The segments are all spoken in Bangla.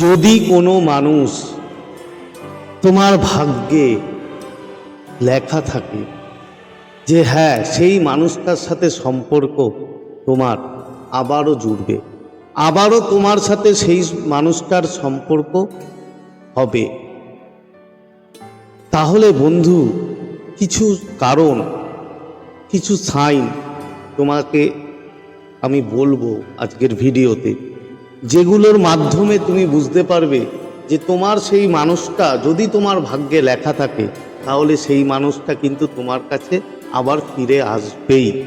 যদি কোনো মানুষ তোমার ভাগ্যে লেখা থাকে যে হ্যাঁ সেই মানুষটার সাথে সম্পর্ক তোমার আবারও জুড়বে, আবারও তোমার সাথে সেই মানুষটার সম্পর্ক হবে। তাহলে বন্ধু, কিছু কারণ, কিছু সাইন তোমাকে আমি বলব আজকের ভিডিওতে যেগুলোর মাধ্যমে তুমি বুঝতে পারবে যে তোমার সেই মানুষটা যদি তোমার ভাগ্যে লেখা থাকে, তাহলে সেই মানুষটা কিন্তু তোমার কাছে আবার ফিরে আসবেই।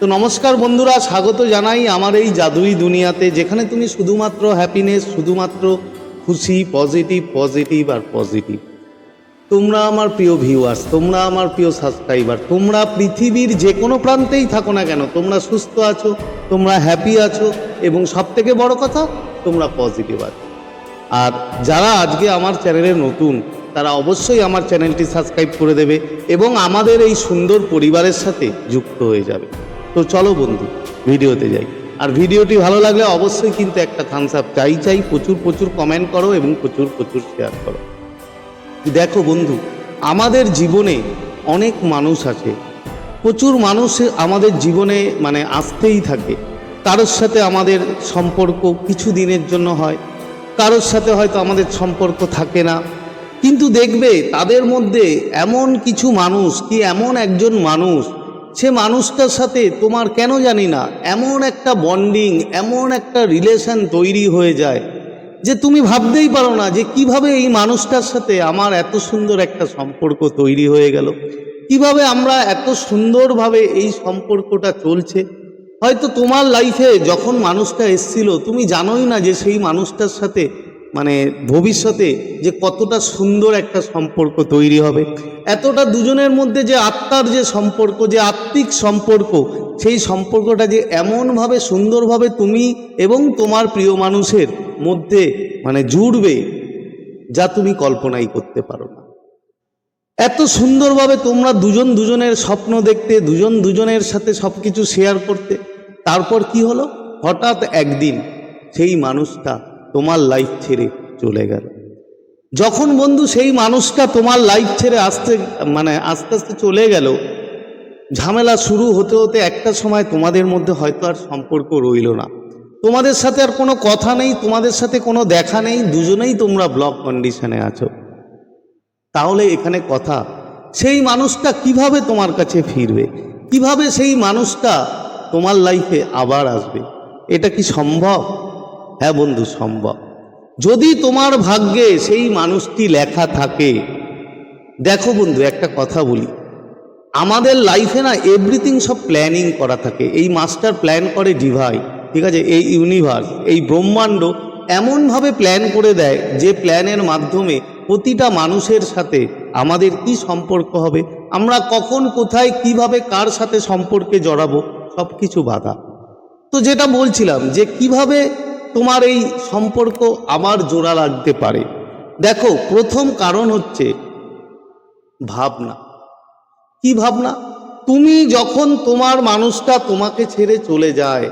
তো নমস্কার বন্ধুরা, স্বাগত জানাই আমার এই জাদুই দুনিয়াতে, যেখানে তুমি শুধুমাত্র হ্যাপিনেস শুধুমাত্র খুশি পজিটিভ পজিটিভ আর পজিটিভ তোমরা আমার প্রিয় ভিউয়ার্স তোমরা আমার প্রিয় সাবস্ক্রাইবার তোমরা পৃথিবীর যে কোনো প্রান্তেই থাকো না কেন, তোমরা সুস্থ আছো, তোমরা হ্যাপি আছো এবং সব থেকে বড় কথা, তোমরা পজিটিভ আছো। আর যারা আজকে আমার চ্যানেলে নতুন, তারা অবশ্যই আমার চ্যানেলটি সাবস্ক্রাইব করে দেবে এবং আমাদের এই সুন্দর পরিবারের সাথে যুক্ত হয়ে যাবে। তো চলো বন্ধু, ভিডিওতে যাই। আর ভিডিওটি ভালো লাগলে অবশ্যই কিন্তু একটা থামস আপ চাই চাই প্রচুর প্রচুর কমেন্ট করো এবং প্রচুর প্রচুর শেয়ার করো। দেখো বন্ধু, আমাদের জীবনে অনেক মানুষ আছে। প্রচুর মানুষ আমাদের জীবনে মানে আসতেই থাকে। কারোর সাথে আমাদের সম্পর্ক কিছু দিনের জন্য হয়, কারোর সাথে হয়তো আমাদের সম্পর্ক থাকে না। কিন্তু দেখবে, তাদের মধ্যে এমন কিছু মানুষ কি এমন একজন মানুষ, সে মানুষটার সাথে তোমার কেন জানি না, এমন একটা বন্ডিং এমন একটা রিলেশন তৈরি হয়ে যায়। যে তুমি ভাবতেই পারো না যে কীভাবে এই মানুষটার সাথে আমার এত সুন্দর একটা সম্পর্ক তৈরি হয়ে গেল। কীভাবে আমরা এত সুন্দরভাবে এই সম্পর্কটা চলছে। হয়তো তোমার লাইফে যখন মানুষটা এসছিল, তুমি জানোই না যে সেই মানুষটার সাথে মানে ভবিষ্যতে যে কতটা সুন্দর একটা সম্পর্ক তৈরি হবে, এতটা দুজনের মধ্যে যে আত্মার যে সম্পর্ক, যে আত্মিক সম্পর্ক, সেই সম্পর্কটা যে এমনভাবে সুন্দরভাবে তুমি এবং তোমার প্রিয় মানুষের মধ্যে মানে জুড়বে, যা তুমি কল্পনাই করতে পারো না। এত সুন্দরভাবে তোমরা দুজন দুজনের স্বপ্ন দেখতে, দুজন দুজনের সাথে সব কিছু শেয়ার করতে, তারপর কি হলো? হঠাৎ একদিন সেই মানুষটা তোমার লাইফ ছেড়ে চলে গেল। যখন বন্ধু সেই মানুষটা তোমার লাইফ ছেড়ে আসতে মানে আস্তে আস্তে চলে গেল, ঝামেলা শুরু হতে হতে একটা সময় তোমাদের মধ্যে হয়তো আর সম্পর্ক রইল না। তোমাদের সাথে আর কোনো কথা নেই, তোমাদের সাথে কোনো দেখা নেই, দুজনেই তোমরা ব্লক কন্ডিশনে আছো। তাহলে এখানে কথা, সেই মানুষটা কীভাবে তোমার কাছে ফিরবে? কীভাবে সেই মানুষটা তোমার লাইফে আবার আসবে? এটা কি সম্ভব? হ্যাঁ বন্ধু, সম্ভব। যদি তোমার ভাগ্যে সেই মানুষটি লেখা থাকে, দেখো বন্ধু, একটা কথা বলি। আমাদের লাইফে না এভরিথিং সব প্ল্যানিং করা থাকে। এই মাস্টার প্ল্যান করে ডিভাই ঠিক আছে? এই ইউনিভার্স এই ব্রহ্মাণ্ড এমনভাবে প্ল্যান করে দেয় যে প্ল্যানের মাধ্যমে প্রতিটা মানুষের সাথে আমাদের কি সম্পর্ক হবে, আমরা কখন, কোথায়, কীভাবে, কার সাথে সম্পর্কে জড়াবো সব কিছু বাধা। তো যেটা বলছিলাম যে কীভাবে তোমার এই সম্পর্ক আবার জোড়া লাগতে পারে। দেখো, প্রথম কারণ হচ্ছে ভাবনা। কি ভাবনা? তুমি যখন তোমার মানুষটা তোমাকে ছেড়ে চলে যায়,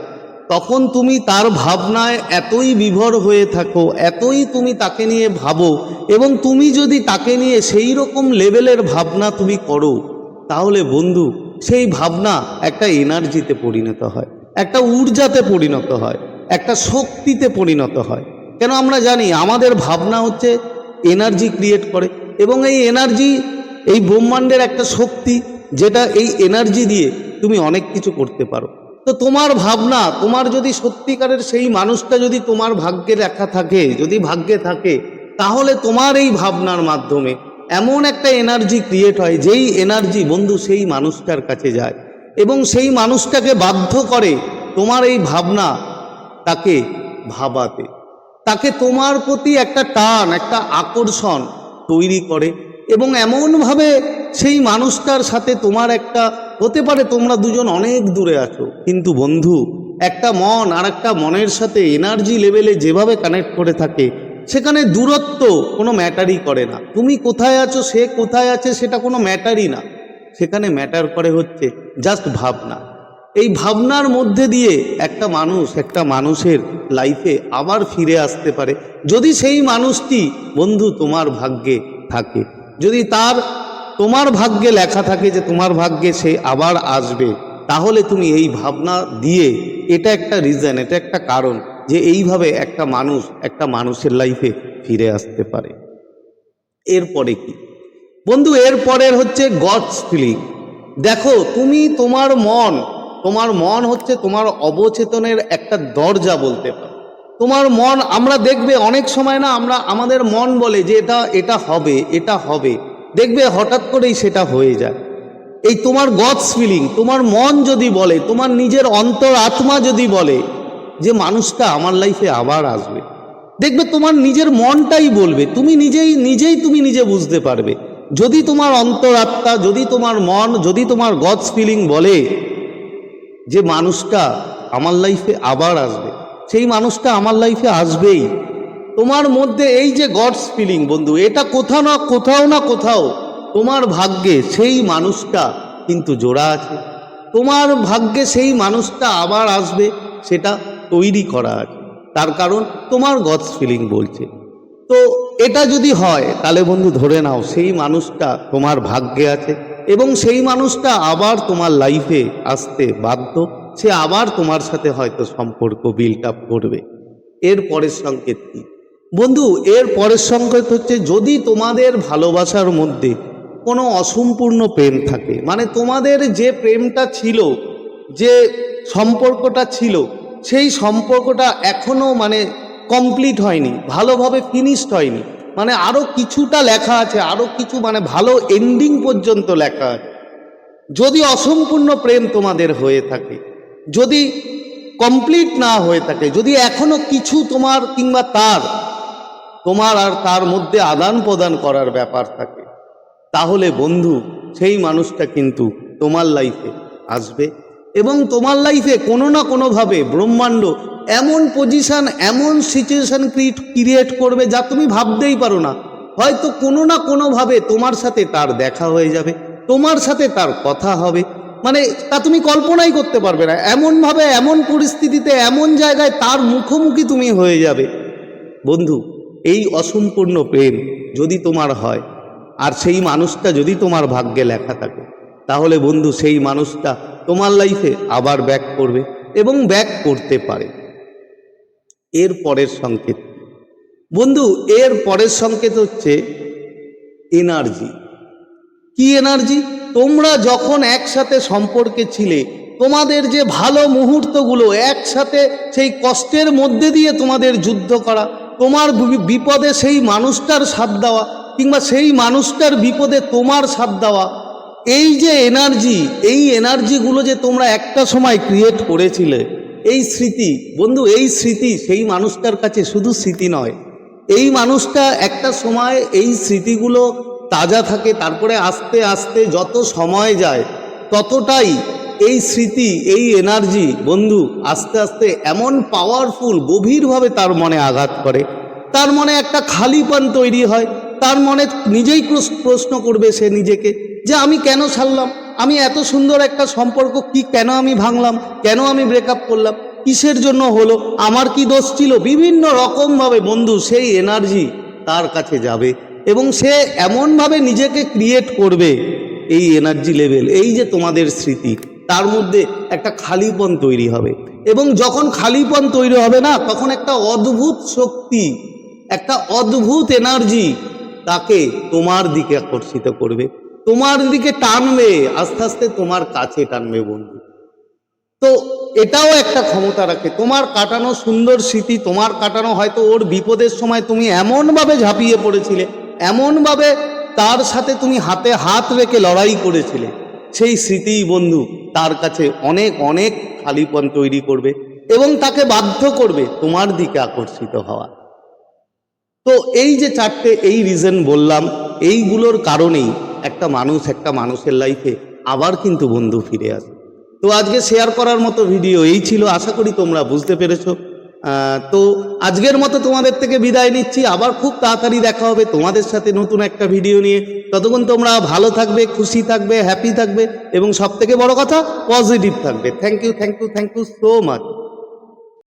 তখন তুমি তার ভাবনায় এতই বিভোর হয়ে থাকো, এতই তুমি তাকে নিয়ে ভাবো, এবং তুমি যদি তাকে নিয়ে সেই রকম লেভেলের ভাবনা তুমি করো, তাহলে বন্ধু, সেই ভাবনা একটা এনার্জিতে পরিণত হয়, একটা ঊর্জাতে পরিণত হয়। একটা শক্তিতে পরিণত হয়। কেন আমরা জানি? আমাদের ভাবনা হচ্ছে এনার্জি ক্রিয়েট করে এবং এই এনার্জি এই ব্রহ্মাণ্ডের একটা শক্তি যেটা এই এনার্জি দিয়ে তুমি অনেক কিছু করতে পারো। তো তোমার ভাবনা, তোমার যদি সত্যিকারের সেই মানুষটা যদি তোমার ভাগ্যে লেখা থাকে, যদি ভাগ্যে থাকে, তাহলে তোমার এই ভাবনার মাধ্যমে এমন একটা এনার্জি ক্রিয়েট হয়, যেই এনার্জি বন্ধু সেই মানুষটার কাছে যায় এবং সেই মানুষটাকে বাধ্য করে তোমার এই ভাবনা তাকে ভাবাতে। তাকে তোমার প্রতি একটা টান, একটা আকর্ষণ তৈরি করে এবং এমনভাবে সেই মানুষটার সাথে তোমার একটা, হতে পারে তোমরা দুজন অনেক দূরে আছো, কিন্তু বন্ধু, একটা মন আর একটা মনের সাথে এনার্জি লেভেলে যেভাবে কানেক্ট করে থাকে, সেখানে দূরত্ব কোনো ম্যাটারই করে না। তুমি কোথায় আছো, সে কোথায় আছে, সেটা কোনো ম্যাটারই না। সেখানে ম্যাটার করে হচ্ছে জাস্ট ভাবনা। এই ভাবনার মধ্যে দিয়ে একটা মানুষ একটা মানুষের লাইফে আবার ফিরে আসতে পারে। যদি সেই মানুষটি, বন্ধু, তোমার ভাগ্যে থাকে, যদি তার, তোমার ভাগ্যে লেখা থাকে যে তোমার ভাগ্যে সে আবার আসবে, তাহলে তুমি এই ভাবনা দিয়ে এটা একটা রিজন এটা একটা কারণ যে এইভাবে একটা মানুষ একটা মানুষের লাইফে ফিরে আসতে পারে। এরপরে কি? বন্ধু, এরপরের হচ্ছে গডস ফিলিং দেখো, তুমি তোমার মন তোমার মন হচ্ছে তোমার অবচেতনের একটা দরজা বলতে পারো। তোমার মন, আমরা দেখবে অনেক সময় না আমরা আমাদের মন বলে যে এটা এটা হবে এটা হবে। দেখবে হঠাৎ করেই সেটা হয়ে যায়। এই তোমার গডস ফিলিং তোমার মন যদি বলে, তোমার নিজের অন্তর আত্মা যদি বলে যে মানুষটা আমার লাইফে আবার আসবে। দেখবে তোমার নিজের মনটাই বলবে, তুমি নিজেই নিজেই তুমি নিজে বুঝতে পারবে। যদি তোমার অন্তরাত্মা যদি তোমার মন, যদি তোমার গডস ফিলিং বলে যে মানুষটা আমার লাইফে আবার আসবে। সেই মানুষটা আমার লাইফে আসবেই। তোমার মধ্যে এই যে গডস ফিলিং বন্ধু, এটা কোথাও না কোথাও না কোথাও তোমার ভাগ্যে সেই মানুষটা কিন্তু জোড়া আছে। তোমার ভাগ্যে সেই মানুষটা আবার আসবে, সেটা তৈরি করা আছে। তার কারণ তোমার গডস ফিলিং বলছে। তো এটা যদি হয়, তাহলে বন্ধু ধরে নাও, সেই মানুষটা তোমার ভাগ্যে আছে। এবং সেই মানুষটা আবার তোমার লাইফে আসতে বাধ্য। সে আবার তোমার সাথে হয়তো সম্পর্ক বিল্ড আপ করবে। এর পরের সংকেত কি? বন্ধু, এর পরের সংকেত হচ্ছে যদি তোমাদের ভালোবাসার মধ্যে কোনো অসম্পূর্ণ প্রেম থাকে মানে তোমাদের যে প্রেমটা ছিল, যে সম্পর্কটা ছিল, সেই সম্পর্কটা এখনও মানে কমপ্লিট হয়নি, ভালোভাবে ফিনিশড হয়নি মানে আরও কিছুটা লেখা আছে আরও কিছু মানে ভালো এন্ডিং পর্যন্ত লেখা আছে। যদি অসম্পূর্ণ প্রেম তোমাদের হয়ে থাকে, যদি কমপ্লিট না হয়ে থাকে, যদি এখনও কিছু তোমার কিংবা তার, তোমার আর তার মধ্যে আদান প্রদান করার ব্যাপার থাকে, তাহলে বন্ধু, সেই মানুষটা কিন্তু তোমার লাইফে আসবে। এবং তোমার লাইফে কোনো না কোনোভাবে ব্রহ্মাণ্ড এমন পজিশন এমন সিচুয়েশন ক্রিয়েট করবে যা তুমি ভাবতেই পারো না। হয়তো কোনো না কোনোভাবে তোমার সাথে তার দেখা হয়ে যাবে, তোমার সাথে তার কথা হবে। মানে তা তুমি কল্পনাই করতে পারবে না। এমনভাবে, এমন পরিস্থিতিতে, এমন জায়গায় তার মুখোমুখি তুমি হয়ে যাবে। বন্ধু, এই অসম্পূর্ণ প্রেম যদি তোমার হয়, আর সেই মানুষটা যদি তোমার ভাগ্যে লেখা থাকে তাহলে বন্ধু সেই মানুষটা তোমার লাইফে আবার ব্যাক করবে এবং ব্যাক করতে পারে। এর পরের সংকেত। বন্ধু, এর পরের সংকেত হচ্ছে এনার্জি কি এনার্জি তোমরা যখন একসাথে সম্পর্কে ছিলে, তোমাদের যে ভালো মুহূর্তগুলো একসাথে সেই কষ্টের মধ্যে দিয়ে তোমাদের যুদ্ধ করা, তোমার বিপদে সেই মানুষটার সাথ দেওয়া, কিংবা সেই মানুষটার বিপদে তোমার সাথ দেওয়া এই যে এনার্জি, এই এনার্জিগুলো যে তোমরা একটা সময় ক্রিয়েট করেছিলে, এই স্মৃতি, বন্ধু, এই স্মৃতি সেই মানুষটার কাছে শুধু স্মৃতি নয়। এই মানুষটা একটা সময় এই স্মৃতিগুলো তাজা থাকে, তারপরে আস্তে আস্তে যত সময় যায়, ততটাই এই স্মৃতি, এই এনার্জি, বন্ধু, আস্তে আস্তে এমন পাওয়ারফুল গভীরভাবে তার মনে আঘাত করে। তার মনে একটা খালিপান তৈরি হয়, তার মনে নিজেই প্রশ- প্রশ্ন করবে সে নিজেকে। যে আমি কেন ছাড়লাম আমি এত সুন্দর একটা সম্পর্ক কি কেন আমি ভাঙলাম? কেন আমি ব্রেকআপ করলাম? কিসের জন্য হলো? আমার কি দোষ ছিল? বিভিন্ন রকমভাবে বন্ধু সেই এনার্জি তার কাছে যাবে এবং সে এমনভাবে নিজেকে ক্রিয়েট করবে এই এনার্জি লেভেল এই যে তোমাদের স্মৃতি, তার মধ্যে একটা খালিপন তৈরি হবে। এবং যখন খালিপন তৈরি হবে না, তখন একটা অদ্ভুত শক্তি, একটা অদ্ভুত এনার্জি তাকে তোমার দিকে আকর্ষিত করবে। তোমার দিকে টানবে, আস্তে আস্তে তোমার কাছে টানবে বন্ধু। তো এটাও একটা ক্ষমতা রাখে। তোমার কাটানো সুন্দর স্মৃতি, তোমার কাটানো হয়তো ওর বিপদের সময় তুমি এমনভাবে ঝাঁপিয়ে পড়েছিলে, এমনভাবে তার সাথে তুমি হাতে হাত রেখে লড়াই করেছিলে। সেই স্মৃতিই বন্ধু তার কাছে অনেক অনেক খালিপন তৈরি করবে এবং তাকে বাধ্য করবে তোমার দিকে আকর্ষিত হওয়া। তো এই যে চারটে, এই রিজন বললাম, এইগুলোর কারণেই একটা মানুষ একটা মানুষের লাইফে আবার কিন্তু বন্ধু ফিরে আসে। তো আজকে শেয়ার করার মতো ভিডিও এই ছিল, আশা করি তোমরা বুঝতে পেরেছ। তো আজকের মতো তোমাদের থেকে বিদায় নিচ্ছি। আবার খুব তাড়াতাড়ি দেখা হবে তোমাদের সাথে নতুন একটা ভিডিও নিয়ে। ততক্ষণ তোমরা ভালো থাকবে, খুশি থাকবে হ্যাপি থাকবে এবং সব থেকে বড় কথা পজিটিভ থাকবে। Thank you thank you thank you so much